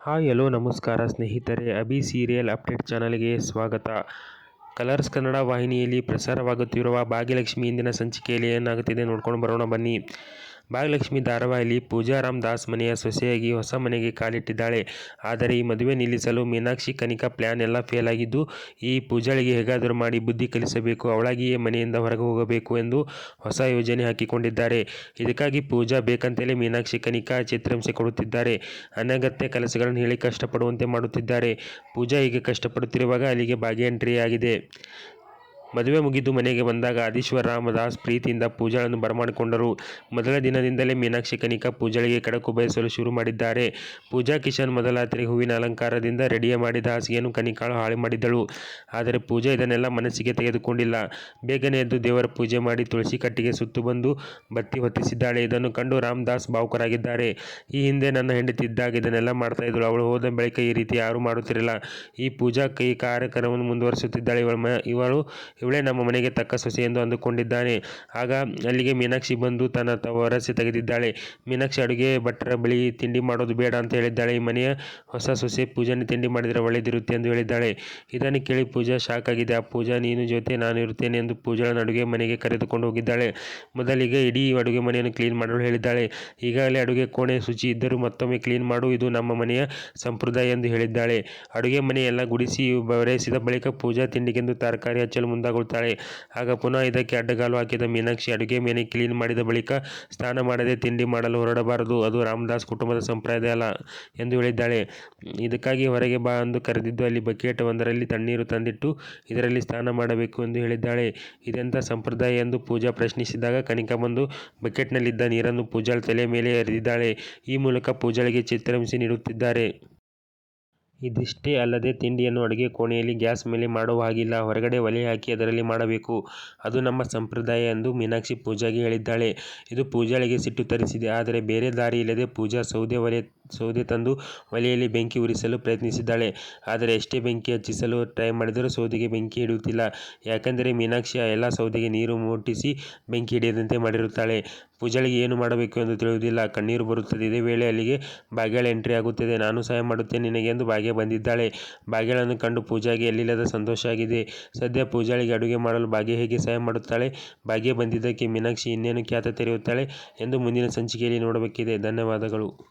Hi, hello, ನಮಸ್ಕಾರ ಸ್ನೇಹಿತರೆ. Abhi serial update ಚಾನಲ್ಗೆ ಸ್ವಾಗತ. ಕಲರ್ಸ್ ಕನ್ನಡ ವಾಹಿನಿಯಲ್ಲಿ ಪ್ರಸಾರವಾಗುತ್ತಿರುವ ಭಾಗ್ಯಲಕ್ಷ್ಮಿ ಇಂದಿನ ಸಂಚಿಕೆಯಲ್ಲಿ ಏನಾಗುತ್ತಿದೆ ನೋಡ್ಕೊಂಡು ಬರೋಣ ಬನ್ನಿ. ಭಾಗ್ಯಲಕ್ಷ್ಮಿ ಧಾರಾವಾಹಿಲಿ ಪೂಜಾ ರಾಮ್ ದಾಸ್ ಮನೆಯ ಸೊಸೆಯಾಗಿ ಹೊಸ ಮನೆಗೆ ಕಾಲಿಟ್ಟಿದ್ದಾಳೆ. ಆದರೆ ಈ ಮದುವೆ ನಿಲ್ಲಿಸಲು ಮೀನಾಕ್ಷಿ ಕನಿಕಾ ಪ್ಲ್ಯಾನ್ ಎಲ್ಲ ಫೇಲ್ ಆಗಿದ್ದು, ಈ ಪೂಜಾಳಿಗೆ ಹೇಗಾದರೂ ಮಾಡಿ ಬುದ್ಧಿ ಕಲಿಸಬೇಕು, ಅವಳಾಗಿಯೇ ಮನೆಯಿಂದ ಹೊರಗೆ ಹೋಗಬೇಕು ಎಂದು ಹೊಸ ಯೋಜನೆ ಹಾಕಿಕೊಂಡಿದ್ದಾರೆ. ಇದಕ್ಕಾಗಿ ಪೂಜಾ ಬೇಕಂತಲೇ ಮೀನಾಕ್ಷಿ ಕನಿಕಾ ಚಿತ್ರಹಿಂಸೆ ಕೊಡುತ್ತಿದ್ದಾರೆ. ಅನಗತ್ಯ ಕೆಲಸಗಳನ್ನು ಹೇಳಿ ಕಷ್ಟಪಡುವಂತೆ ಮಾಡುತ್ತಿದ್ದಾರೆ. ಪೂಜಾ ಹೀಗೆ ಕಷ್ಟಪಡುತ್ತಿರುವಾಗ ಅಲ್ಲಿಗೆ ಭಾಗ್ಯ ಎಂಟ್ರಿ ಆಗಿದೆ ಮದುವೆ ಮುಗಿದು ಮನೆಗೆ ಬಂದಾಗ ಆದೀಶ್ವರ ರಾಮದಾಸ್ ಪ್ರೀತಿಯಿಂದ ಪೂಜಾಳನ್ನು ಬರಮಾಡಿಕೊಂಡರು. ಮೊದಲ ದಿನದಿಂದಲೇ ಮೀನಾಕ್ಷಿ ಕನಿಕಾ ಪೂಜಾಳಿಗೆ ಕಡಕು ಬಯಸಲು ಶುರು ಮಾಡಿದ್ದಾರೆ. ಪೂಜಾ ಕಿಶನ್ ಮೊದಲ ಹೂವಿನ ಅಲಂಕಾರದಿಂದ ರೆಡಿಯ ಮಾಡಿದ ಹಾಸಿಗೆಯನ್ನು ಕನಿಕಾಳು ಹಾಳು ಮಾಡಿದ್ದಳು. ಆದರೆ ಪೂಜಾ ಇದನ್ನೆಲ್ಲ ಮನಸ್ಸಿಗೆ ತೆಗೆದುಕೊಂಡಿಲ್ಲ. ಬೇಗನೆ ಎದ್ದು ದೇವರ ಪೂಜೆ ಮಾಡಿ ತುಳಸಿ ಕಟ್ಟಿಗೆ ಸುತ್ತು ಬಂದು ಬತ್ತಿ ಹೊತ್ತಿಸಿದ್ದಾಳೆ. ಇದನ್ನು ಕಂಡು ರಾಮದಾಸ್ ಭಾವುಕರಾಗಿದ್ದಾರೆ. ಈ ಹಿಂದೆ ನನ್ನ ಹೆಂಡತಿ ಇದ್ದಾಗ ಇದನ್ನೆಲ್ಲ ಮಾಡ್ತಾ ಇದ್ದಳು. ಅವಳು ಹೋದ ಬಳಿಕ ಈ ರೀತಿ ಯಾರೂ ಮಾಡುತ್ತಿರಲಿಲ್ಲ. ಈ ಪೂಜಾ ಕೈ ಕಾರ್ಯಕ್ರಮವನ್ನು ಮುಂದುವರಿಸುತ್ತಿದ್ದಾಳೆ. ಇವಳು ಇವಳು ಇವಳೇ ನಮ್ಮ ಮನೆಗೆ ತಕ್ಕ ಸೊಸೆ ಎಂದು ಅಂದುಕೊಂಡಿದ್ದಾನೆ. ಆಗ ಅಲ್ಲಿಗೆ ಮೀನಾಕ್ಷಿ ಬಂದು ತನ್ನ ತವರಸೆ ತೆಗೆದಿದ್ದಾಳೆ. ಮೀನಾಕ್ಷಿ ಅಡುಗೆ ಭಟ್ಟರ ಬಳಿ ತಿಂಡಿ ಮಾಡೋದು ಬೇಡ ಅಂತ ಹೇಳಿದ್ದಾಳೆ. ಈ ಮನೆಯ ಹೊಸ ಸೊಸೆ ಪೂಜಾನೆ ತಿಂಡಿ ಮಾಡಿದರೆ ಒಳ್ಳೆಯದಿರುತ್ತೆ ಎಂದು ಹೇಳಿದ್ದಾಳೆ. ಇದನ್ನು ಕೇಳಿ ಪೂಜಾ, ಶಾಕ್ ಆಗಿದೆ. ಆ ಪೂಜಾ, ನೀನು ಜೊತೆ ನಾನು ಇರುತ್ತೇನೆ ಎಂದು ಪೂಜಾಳನ್ನು ಅಡುಗೆ ಮನೆಗೆ ಕರೆದುಕೊಂಡು ಹೋಗಿದ್ದಾಳೆ. ಮೊದಲಿಗೆ ಇಡೀ ಅಡುಗೆ ಮನೆಯನ್ನು ಕ್ಲೀನ್ ಮಾಡಲು ಹೇಳಿದ್ದಾಳೆ. ಈಗಾಗಲೇ ಅಡುಗೆ ಕೋಣೆ ಶುಚಿ ಇದ್ದರೂ ಮತ್ತೊಮ್ಮೆ ಕ್ಲೀನ್ ಮಾಡು. ಇದು ನಮ್ಮ ಮನೆಯ ಸಂಪ್ರದಾಯ ಎಂದು ಹೇಳಿದ್ದಾಳೆ. ಅಡುಗೆ ಮನೆಯೆಲ್ಲ ಗುಡಿಸಿ ಬರೆಸಿದ ಬಳಿಕ ಪೂಜಾ ತಿಂಡಿಗೆಂದು ತರಕಾರಿ ಹಚ್ಚಲು ಮುಂದಾಗುತ್ತಾಳೆ. ಆಗ ಪುನಃ ಇದಕ್ಕೆ ಅಡ್ಡಗಾಲು ಹಾಕಿದ ಮೀನಾಕ್ಷಿ ಅಡುಗೆ ಮನೆ ಕ್ಲೀನ್ ಮಾಡಿದ ಬಳಿಕ ಸ್ನಾನ ಮಾಡದೆ ತಿಂಡಿ ಮಾಡಲು ಹೊರಡಬಾರದು. ಅದು ರಾಮದಾಸ್ ಕುಟುಂಬದ ಸಂಪ್ರದಾಯ ಅಲ್ಲ ಎಂದು ಹೇಳಿದ್ದಾಳೆ. ಇದಕ್ಕಾಗಿ ಹೊರಗೆ ಬಾ ಎಂದು ಕರೆದಿದ್ದು ಅಲ್ಲಿ ಬಕೆಟ್ ಒಂದರಲ್ಲಿ ತಣ್ಣೀರು ತಂದಿಟ್ಟು ಇದರಲ್ಲಿ ಸ್ನಾನ ಮಾಡಬೇಕು ಎಂದು ಹೇಳಿದ್ದಾಳೆ. ಇದೆಂಥ ಸಂಪ್ರದಾಯ ಎಂದು ಪೂಜಾ ಪ್ರಶ್ನಿಸಿದಾಗ ಕನಿಕಾ ಬಂದು ಬಕೆಟ್ನಲ್ಲಿದ್ದ ನೀರನ್ನು ಪೂಜಾಳ ತಲೆ ಮೇಲೆ ಎರೆದಿದ್ದಾಳೆ ಈ ಮೂಲಕ ಪೂಜಾಳಿಗೆ ಚಿತ್ರಮಿಸಿ ನೀಡುತ್ತಿದ್ದಾರೆ. ಇದಿಷ್ಟೇ ಅಲ್ಲದೆ ತಿಂಡಿಯನ್ನು ಅಡುಗೆ ಕೋಣೆಯಲ್ಲಿ ಗ್ಯಾಸ್ ಮೇಲೆ ಮಾಡುವ ಹಾಗಿಲ್ಲ. ಹೊರಗಡೆ ಒಲೆ ಹಾಕಿ ಅದರಲ್ಲಿ ಮಾಡಬೇಕು. ಅದು ನಮ್ಮ ಸಂಪ್ರದಾಯ ಎಂದು ಮೀನಾಕ್ಷಿ ಪೂಜಾಗೆ ಹೇಳಿದ್ದಾಳೆ. ಇದು ಪೂಜಾಳಿಗೆ ಸಿಟ್ಟು ತರಿಸಿದೆ. ಆದರೆ ಬೇರೆ ದಾರಿ ಇಲ್ಲದೆ ಪೂಜಾ ಸೌದೆ ಒಲೆ ಸೌದೆ ತಂದು ಒಲೆಯಲ್ಲಿ ಬೆಂಕಿ ಉರಿಸಲು ಪ್ರಯತ್ನಿಸಿದ್ದಾಳೆ. ಆದರೆ ಎಷ್ಟೇ ಬೆಂಕಿ ಹಚ್ಚಿಸಲು ಟ್ರೈ ಮಾಡಿದರೂ ಸೌದೆಗೆ ಬೆಂಕಿ ಹಿಡಿಯುತ್ತಿಲ್ಲ. ಯಾಕೆಂದರೆ ಮೀನಾಕ್ಷಿ ಆ ಎಲ್ಲ ಸೌದೆಗೆ ನೀರು ಮುಟ್ಟಿಸಿ ಬೆಂಕಿ ಹಿಡಿಯದಂತೆ ಮಾಡಿರುತ್ತಾಳೆ. ಪೂಜಾಳಿಗೆ ಏನು ಮಾಡಬೇಕು ಎಂದು ತಿಳಿಯುವುದಿಲ್ಲ. ಕಣ್ಣೀರು ಬರುತ್ತದೆ. ಇದೇ ವೇಳೆ ಅಲ್ಲಿಗೆ ಬಾಗಿಳ ಎಂಟ್ರಿ ಆಗುತ್ತದೆ. ನಾನು ಸಹಾಯ ಮಾಡುತ್ತೇನೆ ನಿನಗೆ ಎಂದು ಭಾಗ್ಯ ಬಂದಿದ್ದಾಳೆ. ಬಾಗಿಳನ್ನು ಕಂಡು ಪೂಜಾಗೆ ಎಲ್ಲಿಲ್ಲದ ಸಂತೋಷ ಆಗಿದೆ. ಸದ್ಯ ಪೂಜಾಳಿಗೆ ಅಡುಗೆ ಮಾಡಲು ಬಾಗಿ ಹೇಗೆ ಸಹಾಯ ಮಾಡುತ್ತಾಳೆ? ಭಾಗ್ಯ ಬಂದಿದ್ದಕ್ಕೆ ಮೀನಾಕ್ಷಿ ಇನ್ನೇನು ಖ್ಯಾತ ತೆರೆಯುತ್ತಾಳೆ ಎಂದು ಮುಂದಿನ ಸಂಚಿಕೆಯಲ್ಲಿ ನೋಡಬೇಕಿದೆ. ಧನ್ಯವಾದಗಳು.